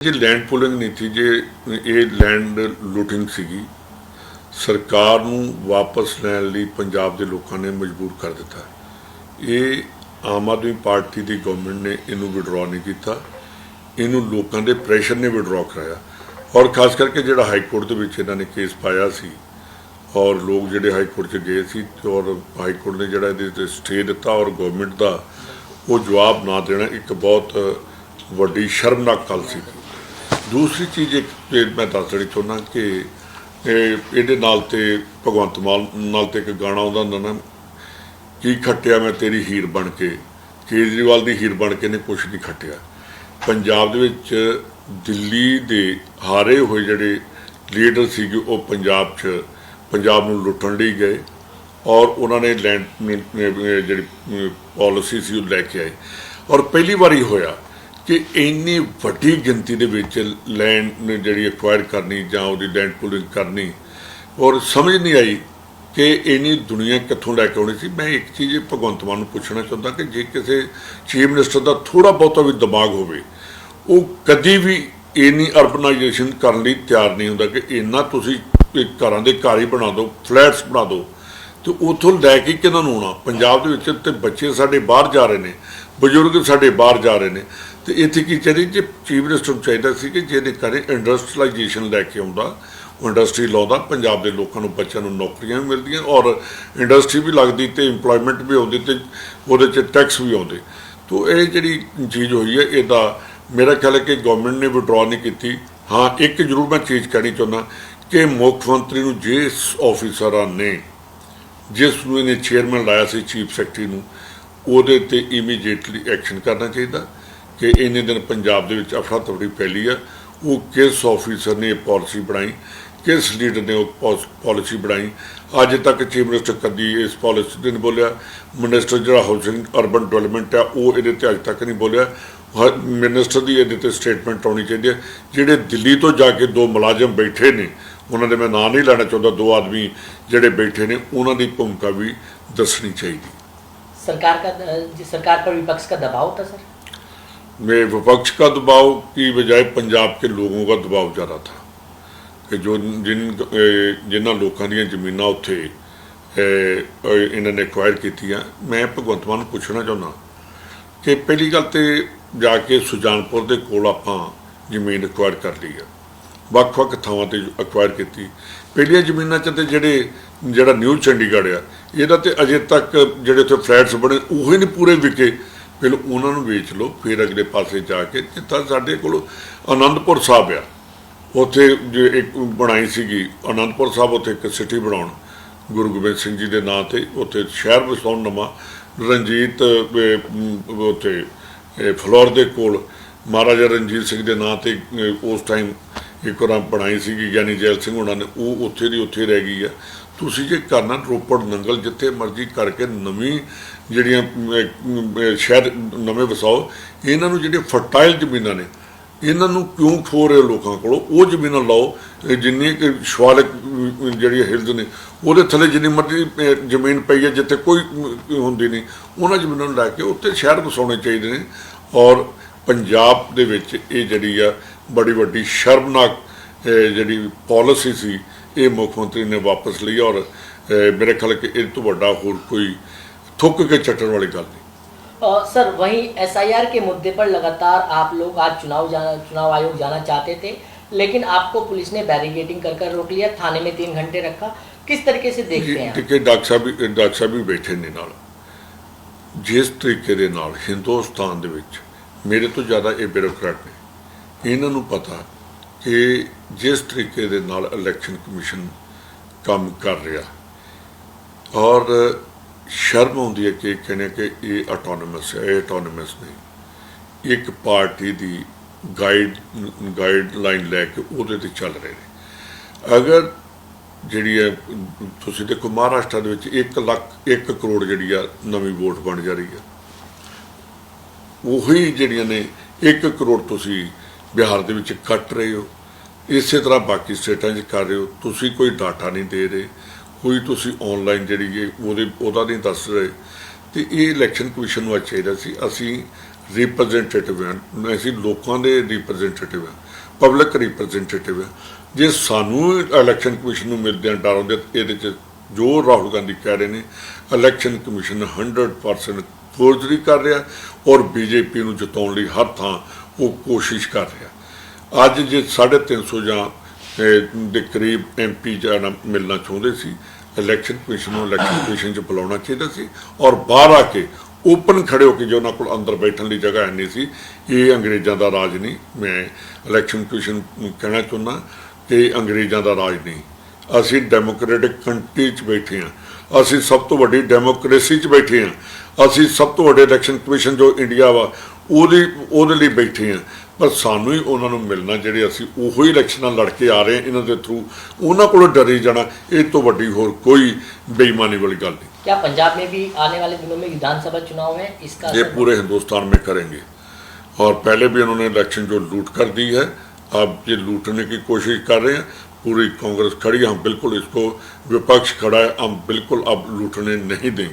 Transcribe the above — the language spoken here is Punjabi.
ਜੇ ਲੈਂਡ ਪੂਲਿੰਗ ਨੀਤੀ ਜੇ ਇਹ ਲੈਂਡ ਲੂਟਿੰਗ ਸੀਗੀ, ਸਰਕਾਰ ਨੂੰ ਵਾਪਸ ਲੈਣ ਲਈ ਪੰਜਾਬ ਦੇ ਲੋਕਾਂ ਨੇ ਮਜਬੂਰ ਕਰ ਦਿੱਤਾ। ਇਹ ਆਮ ਆਦਮੀ ਪਾਰਟੀ ਦੀ ਗਵਰਨਮੈਂਟ ਨੇ ਇਹਨੂੰ ਵਿਡਰਾਅ ਨਹੀਂ ਕੀਤਾ। ਇਹਨੂੰ ਲੋਕਾਂ ਦੇ ਪ੍ਰੈਸ਼ਰ ਨੇ ਵਿਡਰਾਅ ਕਰਾਇਆ। ਔਰ ਖਾਸ ਕਰਕੇ ਜਿਹੜਾ ਹਾਈ ਕੋਰਟ ਦੇ ਵਿੱਚ ਇਹਨਾਂ ਨੇ ਕੇਸ ਪਾਇਆ ਸੀ, ਔਰ ਲੋਕ ਜਿਹੜੇ ਹਾਈ ਕੋਰਟ 'ਚ ਗਏ ਸੀ, ਔਰ ਹਾਈ ਕੋਰਟ ਨੇ ਜਿਹੜਾ ਇਹਦੇ ਤੇ ਸਟੇ ਦਿੱਤਾ ਔਰ ਗਵਰਨਮੈਂਟ ਦਾ ਉਹ ਜਵਾਬ ਨਾ ਦੇਣਾ ਇੱਕ ਬਹੁਤ ਵੱਡੀ ਸ਼ਰਮਨਾਕ ਗੱਲ ਸੀ ਦੂਸਰੀ ਚੀਜ਼ ਇੱਕ ਤੇ ਮੈਂ ਦੱਸ ਦੇਣੀ ਚਾਹੁੰਦਾ ਕਿ, ਇਹ, ਇਹਦੇ ਨਾਲ ਤੇ ਭਗਵੰਤ ਮਾਨ ਨਾਲ ਤੇ ਇੱਕ ਗਾਣਾ ਆਉਂਦਾ ਹੁੰਦਾ ਨਾ, ਕੀ ਖੱਟਿਆ ਮੈਂ ਤੇਰੀ ਹੀਰ ਬਣ ਕੇ, ਕੇਜਰੀਵਾਲ ਦੀ ਹੀਰ ਬਣ ਕੇ ਨੇ ਕੁਛ ਨਹੀਂ ਖੱਟਿਆ। ਪੰਜਾਬ ਦੇ ਵਿੱਚ ਦਿੱਲੀ ਦੇ ਹਾਰੇ ਹੋਏ ਜਿਹੜੇ ਲੀਡਰ ਸੀਗੇ, ਉਹ ਪੰਜਾਬ 'ਚ, ਪੰਜਾਬ ਨੂੰ ਲੁੱਟਣ ਲਈ ਗਏ ਔਰ ਉਹਨਾਂ ਨੇ ਲੈਂਡ ਜਿਹੜੀ ਪਾਲਿਸੀ ਸੀ ਉਹ ਲੈ ਕੇ ਆਏ। ਔਰ ਪਹਿਲੀ ਵਾਰੀ ਹੋਇਆ ਕਿ ਇੰਨੀ ਵੱਡੀ ਗਿਣਤੀ ਦੇ ਵਿੱਚ ਲੈਂਡ ਜਿਹੜੀ ਐਕਵਾਇਰ ਕਰਨੀ ਜਾਂ ਉਹਦੀ ਲੈਂਡ ਪੂਲਿੰਗ ਕਰਨੀ, ਔਰ ਸਮਝ ਨਹੀਂ ਆਈ ਕਿ ਇੰਨੀ ਦੁਨੀਆ ਕਿੱਥੋਂ ਲੈ ਕੇ ਆਉਣੀ ਸੀ। ਮੈਂ ਇੱਕ ਚੀਜ਼ ਭਗਵੰਤ ਮਾਨ ਨੂੰ ਪੁੱਛਣਾ ਚਾਹੁੰਦਾ ਕਿ ਜੇ ਕਿਸੇ ਚੀਫ ਮਿਨਿਸਟਰ ਦਾ ਥੋੜਾ ਬਹੁਤਾ ਵੀ ਦਿਮਾਗ ਹੋਵੇ, ਉਹ ਕਦੀ ਵੀ ਇੰਨੀ ਅਰਬਨਾਈਜੇਸ਼ਨ ਕਰਨ ਲਈ ਤਿਆਰ ਨਹੀਂ ਹੁੰਦਾ ਕਿ ਇੰਨਾ ਤੁਸੀਂ ਘਰਾਂ ਦੇ ਘਰ ਹੀ ਬਣਾ ਦਿਓ ਫਲੈਟਸ ਬਣਾ ਦਿਓ। ਤੇ ਉਥੋਂ ਲੈ ਕੇ ਕਿਹਨਾਂ ਨੂੰ ਆਉਣਾ? ਪੰਜਾਬ ਦੇ ਵਿੱਚ ਤੇ ਬੱਚੇ ਸਾਡੇ ਬਾਹਰ ਜਾ ਰਹੇ ਨੇ, ਬਜ਼ੁਰਗ ਸਾਡੇ ਬਾਹਰ ਜਾ ਰਹੇ ਨੇ। ਤੇ ਇੱਥੇ ਕੀ ਚਾਹੀਦੀ ਜੇ, ਚੀਫ ਮਿਨਿਸਟਰ ਨੂੰ ਚਾਹੀਦਾ ਸੀ ਕਿ ਜਿਹਦੇ ਕਰੇ ਇੰਡਸਟਰੀਲਾਈਜੇਸ਼ਨ ਲੈ ਕੇ ਆਉਂਦਾ ਉਹ ਇੰਡਸਟਰੀ ਲਾਉਂਦਾ ਪੰਜਾਬ ਦੇ ਲੋਕਾਂ ਨੂੰ, ਬੱਚਿਆਂ ਨੂੰ ਨੌਕਰੀਆਂ ਵੀ ਮਿਲਦੀਆਂ ਔਰ ਇੰਡਸਟਰੀ ਵੀ ਲੱਗਦੀ ਤੇ EMPLOYMENT ਵੀ ਆਉਂਦੀ ਤੇ ਉਹਦੇ 'ਚ ਟੈਕਸ ਵੀ ਆਉਂਦੇ। ਤੋ ਇਹ ਜਿਹੜੀ ਚੀਜ਼ ਹੋਈ ਹੈ, ਇਹਦਾ ਮੇਰਾ ਖਿਆਲ ਹੈ ਕਿ ਗਵਰਨਮੈਂਟ ਨੇ ਵਿਡਰਾਅ ਨਹੀਂ ਕੀਤੀ। ਹਾਂ, ਇੱਕ ਜ਼ਰੂਰ ਮੈਂ ਚੀਜ਼ ਕਹਿਣੀ ਚਾਹੁੰਦਾ ਕਿ ਮੁੱਖ ਮੰਤਰੀ ਨੂੰ ਜਿਸ ਆਫੀਸਰਾਂ ਨੇ, ਜਿਸ ਨੂੰ ਇਹਨੇ ਚੇਅਰਮੈਨ ਲਾਇਆ ਸੀ ਚੀਫ ਸੈਕਟਰੀ ਨੂੰ, ਉਹਦੇ ਤੇ ਇਮੀਡੀਏਟਲੀ ਐਕਸ਼ਨ ਕਰਨਾ ਚਾਹੀਦਾ। ਕਿ ਇੰਨੇ ਦਿਨ ਪੰਜਾਬ ਦੇ ਵਿੱਚ ਅਫਰਾ ਤਫਰੀ ਫੈਲੀ ਹੈ ਉਹ ਕਿਸ ਆਫੀਸਰ ਨੇ ਇਹ ਪਾਲਿਸੀ ਬਣਾਈ, ਕਿਸ ਲੀਡਰ ਨੇ ਉਹ ਪਾਲਿਸੀ ਬਣਾਈ? ਅੱਜ ਤੱਕ ਚੀਫ ਮਿਨਿਸਟਰ ਕਦੀ ਇਸ ਪਾਲਿਸੀ ਤੇ ਨਹੀਂ ਬੋਲਿਆ। ਮਿਨਿਸਟਰ ਜਿਹੜਾ ਹਾਊਸਿੰਗ ਅਰਬਨ ਡਿਵੈਲਪਮੈਂਟ ਆ, ਉਹ ਇਹਦੇ ਤੇ ਅੱਜ ਤੱਕ ਨਹੀਂ ਬੋਲਿਆ। ਮਿਨਿਸਟਰ ਦੀ ਇਹਦੇ ਤੇ ਸਟੇਟਮੈਂਟ ਆਉਣੀ ਚਾਹੀਦੀ ਹੈ ਜਿਹੜੇ ਦਿੱਲੀ ਤੋਂ ਜਾ ਕੇ ਦੋ ਮੁਲਾਜ਼ਮ ਬੈਠੇ ਨੇ, ਉਹਨਾਂ ਦੇ ਮੈਂ ਨਾਂ ਨਹੀਂ ਲੈਣਾ ਚਾਹੁੰਦਾ, ਦੋ ਆਦਮੀ ਜਿਹੜੇ ਬੈਠੇ ਨੇ, ਉਹਨਾਂ ਦੀ ਭੂਮਿਕਾ ਵੀ ਦੱਸਣੀ ਚਾਹੀਦੀ। ਸਰਕਾਰ ਦਾ ਸਰਕਾਰ ਪਰ ਵਿਪਕਸ਼ ਦਾ ਦਬਾਅ ਹੁੰਦਾ, ਸਰ? में विपक्ष का दबाव की बजाय पंजाब के लोगों का दबाव ज़्यादा था ਕਿ ਜੋ ਜਿਨ ਅਹ ਜਿਨ੍ਹਾਂ ਲੋਕਾਂ ਦੀਆਂ ਜ਼ਮੀਨਾਂ ਉੱਥੇ ਅਹ, ਅਹ, ਇਹਨਾਂ ਨੇ ਐਕਵਾਇਰ ਕੀਤੀਆਂ ਮੈਂ ਭਗਵੰਤ ਮਾਨ ਨੂੰ ਪੁੱਛਣਾ ਚਾਹੁੰਦਾ ਕਿ ਪਹਿਲੀ ਗੱਲ ਤੇ ਜਾ ਕੇ ਸੁਜਾਨਪੁਰ ਦੇ ਕੋਲ ਆਪਾਂ ਜ਼ਮੀਨ ਐਕਵਾਇਰ ਕਰ ਲਈ ਆ ਵੱਖ-ਵੱਖ ਥਾਵਾਂ ਤੇ ਐਕਵਾਇਰ ਕੀਤੀ ਪਹਿਲੀਆਂ ਜ਼ਮੀਨਾਂ 'ਚ ਤੇ ਜਿਹੜੇ ਜਿਹੜਾ ਨਿਊ ਚੰਡੀਗੜ੍ਹ ਆ ਇਹਦਾ ਤੇ ਅਜੇ ਤੱਕ ਜਿਹੜੇ ਉੱਥੇ ਫਲੈਟਸ ਬਣੇ ਉਹ ਹੀ ਨਹੀਂ ਪੂਰੇ ਵਿਕੇ ਫਿਰ ਉਹਨਾਂ ਨੂੰ ਵੇਚ ਲਓ ਫਿਰ ਅਗਲੇ ਪਾਸੇ ਜਾ ਕੇ ਜਿੱਥੇ ਸਾਡੇ ਕੋਲ ਆਨੰਦਪੁਰ ਸਾਹਿਬ ਆ। ਉੱਥੇ ਜੇ ਇੱਕ ਬਣਾਈ ਸੀਗੀ ਆਨੰਦਪੁਰ ਸਾਹਿਬ ਉੱਥੇ ਇੱਕ ਸਿਟੀ ਬਣਾਉਣ ਗੁਰੂ ਗੋਬਿੰਦ ਸਿੰਘ ਜੀ ਦੇ ਨਾਂ ਤੇ ਉੱਥੇ ਸ਼ਹਿਰ ਵਸਾਉਣ ਨਵਾਂ ਰਣਜੀਤ ਉੱਥੇ ਅਹ, ਫਲੋਰ ਦੇ ਕੋਲ ਮਹਾਰਾਜਾ ਰਣਜੀਤ ਸਿੰਘ ਦੇ ਨਾਂ ਤੇ ਉਸ ਟਾਈਮ ਇੱਕ ਵਾਰ ਬਣਾਈ ਸੀਗੀ ਗਿਆਨੀ ਜੈਲ ਸਿੰਘ ਉਹਨਾਂ ਨੇ ਉਹ ਉੱਥੇ ਦੀ ਉੱਥੇ ਰਹਿ ਗਈ ਆ। ਤੁਸੀਂ ਜੇ ਕਰਨਾ ਰੋਪੜ ਨੰਗਲ ਜਿੱਥੇ ਮਰਜ਼ੀ ਕਰਕੇ ਨਵੀਂ ਜਿਹੜੀਆਂ ਸ਼ਹਿਰ ਨਵੇਂ ਵਸਾਓ ਇਹਨਾਂ ਨੂੰ ਜਿਹੜੇ ਫਰਟਾਈਲ ਜ਼ਮੀਨਾਂ ਨੇ ਇਹਨਾਂ ਨੂੰ ਕਿਉਂ ਖੋ ਰਹੇ ਲੋਕਾਂ ਕੋਲੋਂ? ਉਹ ਜ਼ਮੀਨਾਂ ਲਾਓ ਇਹ ਜਿੰਨੀ ਕਿ ਸ਼ਵਾਲਕ ਅਮ, ਜਿਹੜੀ ਹਿਲਸ ਨੇ ਉਹਦੇ ਥੱਲੇ ਜਿੰਨੀ ਮਰਜ਼ੀ ਜ਼ਮੀਨ ਪਈ ਹੈ ਜਿੱਥੇ ਕੋਈ ਹੁੰਦੀ ਨਹੀਂ ਉਹਨਾਂ ਜ਼ਮੀਨਾਂ ਨੂੰ ਲੈ ਕੇ ਉੱਥੇ ਸ਼ਹਿਰ ਵਸਾਉਣੇ ਚਾਹੀਦੇ ਨੇ। ਔਰ ਪੰਜਾਬ ਦੇ ਵਿੱਚ ਇਹ ਜਿਹੜੀ ਆ ਬੜੀ ਵੱਡੀ ਸ਼ਰਮਨਾਕ ਅਹ, ਜਿਹੜੀ ਪਾਲਿਸੀ ਸੀ ਇਹ ਮੁੱਖ ਮੰਤਰੀ ਨੇ ਵਾਪਸ ਲਈ ਔਰ ਅਹ, ਮੇਰੇ ਖਿਆਲ ਕਿ ਇਹ ਤੋਂ ਵੱਡਾ ਹੋਰ ਕੋਈ ਥੁੱਕ ਕੇ ਚੱਟਣ ਵਾਲੀ ਗੱਲ ਨਹੀਂ और सर वहीं एसआईआर के मुद्दे पर लगातार आप लोग आज चुनाव जाना चुनाव आयोग जाना चाहते थे लेकिन आपको पुलिस ने बैरिगेटिंग कर कर रोक लिया थाने में तीन घंटे रखा किस तरीके से देखते हैं आप? ਕਿ ਡਾਕਟਰ ਸਾਹਿਬ ਵੀ ਡਾਕਟਰ ਸਾਹਿਬ ਵੀ ਬੈਠੇ ਨੇ ਨਾਲ ਜਿਸ ਤਰੀਕੇ ਦੇ ਨਾਲ ਹਿੰਦੁਸਤਾਨ ਦੇ ਵਿੱਚ ਮੇਰੇ ਤੋਂ ਜ਼ਿਆਦਾ ਇਹ ਬਿਊਰੋਕਰੈਟ ਨੇ ਇਹਨਾਂ ਨੂੰ ਪਤਾ ਕਿ ਜਿਸ ਤਰੀਕੇ ਦੇ ਨਾਲ ਇਲੈਕਸ਼ਨ ਕਮਿਸ਼ਨ ਕੰਮ ਕਰ ਰਿਹਾ। ਔਰ ਸ਼ਰਮ ਆਉਂਦੀ ਹੈ ਕਿ ਕਹਿੰਦੇ ਕਿ ਇਹ ਆਟੋਨੋਮਸ ਹੈ, ਇਹ ਆਟੋਨੋਮਸ ਨਹੀਂ। ਇੱਕ ਪਾਰਟੀ ਦੀ ਗਾਈਡ ਗਾਈਡਲਾਈਨ ਲੈ ਕੇ ਉਹਦੇ ਤੇ ਚੱਲ ਰਹੇ ਨੇ। ਅਗਰ ਜਿਹੜੀ ਹੈ, ਤੁਸੀਂ ਦੇਖੋ ਮਹਾਰਾਸ਼ਟਰ ਦੇ ਵਿੱਚ 1 ਲੱਖ 1 ਕਰੋੜ ਜਿਹੜੀ ਆ ਨਵੀਂ ਵੋਟ ਬਣ ਜਾ ਰਹੀ ਹੈ ਉਹੀ ਜਿਹੜੀਆਂ ਨੇ 1 ਕਰੋੜ ਤੁਸੀਂ ਬਿਹਾਰ ਦੇ ਵਿੱਚ ਕੱਟ ਰਹੇ ਹੋ। ਇਸੇ ਤਰ੍ਹਾਂ ਬਾਕੀ ਸਟੇਟਾਂ 'ਚ ਕਰ ਰਹੇ ਹੋ। ਤੁਸੀਂ ਕੋਈ ਡਾਟਾ ਨਹੀਂ ਦੇ ਰਹੇ। ਕੋਈ ਤੁਸੀਂ ਆਨਲਾਈਨ ਜਿਹੜੀ ਹੈ ਉਹਦੇ, ਉਹਦਾ ਨਹੀਂ ਦੱਸ ਰਹੇ। ਤੇ ਇਹ ਇਲੈਕਸ਼ਨ ਕਮਿਸ਼ਨ ਨੂੰ ਚਾਹੀਦਾ ਸੀ, ਅਸੀਂ ਰਿਪਰੈਜ਼ੈਂਟੇਟਿਵ ਹਾਂ। ਅਸੀਂ ਲੋਕਾਂ ਦੇ ਰਿਪਰੈਜ਼ੈਂਟੇਟਿਵ ਹਾਂ। ਪਬਲਿਕ ਰਿਪਰੈਜ਼ੈਂਟੇਟਿਵ ਹਾਂ। ਜੇ ਸਾਨੂੰ ਇਲੈਕਸ਼ਨ ਕਮਿਸ਼ਨ ਨੂੰ ਮਿਲਦੇ ਆ, ਡਰ ਹੁੰਦੇ ਇਹਦੇ ਚ ਜੋ ਰਾਹੁਲ ਗਾਂਧੀ ਕਹਿ ਰਹੇ ਨੇ ਇਲੈਕਸ਼ਨ ਕਮਿਸ਼ਨ 100% ਫੋਰਜਰੀ ਕਰ ਰਿਹਾ ਔਰ ਬੀਜੇਪੀ ਨੂੰ ਜਿਤਾਉਣ ਲਈ ਹਰ ਥਾਂ ਉਹ ਕੋਸ਼ਿਸ਼ ਕਰ ਰਿਹਾ। ਅੱਜ ਜੇ 350 ਜਾਂ ਦੇ ਕਰੀਬ ਐਮਪੀ ਜਾਣਾ ਮਿਲਣਾ ਚਾਹੁੰਦੇ ਸੀ ਇਲੈਕਸ਼ਨ ਕਮਿਸ਼ਨ ਨੂੰ ਇਲੈਕਸ਼ਨ ਕਮਿਸ਼ਨ ਚ ਬੁਲਾਉਣਾ ਚਾਹੀਦਾ ਸੀ ਔਰ ਬਾਹਰ ਆ ਕੇ ਓਪਨ ਖੜੇ ਹੋ ਕੇ ਜੋ ਉਹਨਾਂ ਕੋਲ ਅੰਦਰ ਬੈਠਣ ਲਈ ਜਗ੍ਹਾ ਹੈ ਨਹੀਂ ਸੀ, ਇਹ ਅੰਗਰੇਜ਼ਾਂ ਦਾ ਰਾਜ ਨਹੀਂ। ਮੈਂ ਇਲੈਕਸ਼ਨ ਕਮਿਸ਼ਨ ਨੂੰ ਕਹਿਣਾ ਚਾਹੁੰਦਾ ਕਿ ਅੰਗਰੇਜ਼ਾਂ ਦਾ ਰਾਜ ਨਹੀਂ। ਅਸੀਂ ਡੈਮੋਕ੍ਰੈਟਿਕ ਕੰਟਰੀ 'ਚ ਬੈਠੇ ਹਾਂ। ਅਸੀਂ ਸਭ ਤੋਂ ਵੱਡੀ ਡੈਮੋਕ੍ਰੇਸੀ 'ਚ ਬੈਠੇ ਹਾਂ। ਅਸੀਂ ਸਭ ਤੋਂ ਵੱਡੇ ਇਲੈਕਸ਼ਨ ਕਮਿਸ਼ਨ ਜੋ ਇੰਡੀਆ ਵਾ ਉਹਦੀ ਉਹਦੇ ਲਈ ਬੈਠੇ ਹਾਂ ਪਰ ਸਾਨੂੰ ਹੀ ਉਹਨਾਂ ਨੂੰ ਮਿਲਣਾ ਜਿਹੜੇ ਅਸੀਂ ਉਹੋ ਹੀ ਇਲੈਕਸ਼ਨਾਂ ਲੜ ਕੇ ਆ ਰਹੇ ਹਾਂ ਇਹਨਾਂ ਦੇ ਥਰੂ ਉਹਨਾਂ ਕੋਲੋਂ ਡਰੀ ਜਾਣਾ ਇਹ ਤੋਂ ਵੱਡੀ ਹੋਰ ਕੋਈ ਬੇਈਮਾਨੀ ਵਾਲੀ ਗੱਲ ਨਹੀਂ क्या पंजाब में भी आने वाले दिनों में विधानसभा चुनाव है इसका ये असर- पूरे हिंदुस्तान में करेंगे और पहले भी उन्होंने इलेक्शन जो लूट कर दी है अब ये लूटने की कोशिश कर रहे हैं पूरी कांग्रेस खड़ी है हम बिल्कुल इसको विपक्ष खड़ा है हम बिल्कुल अब लूटने नहीं देंगे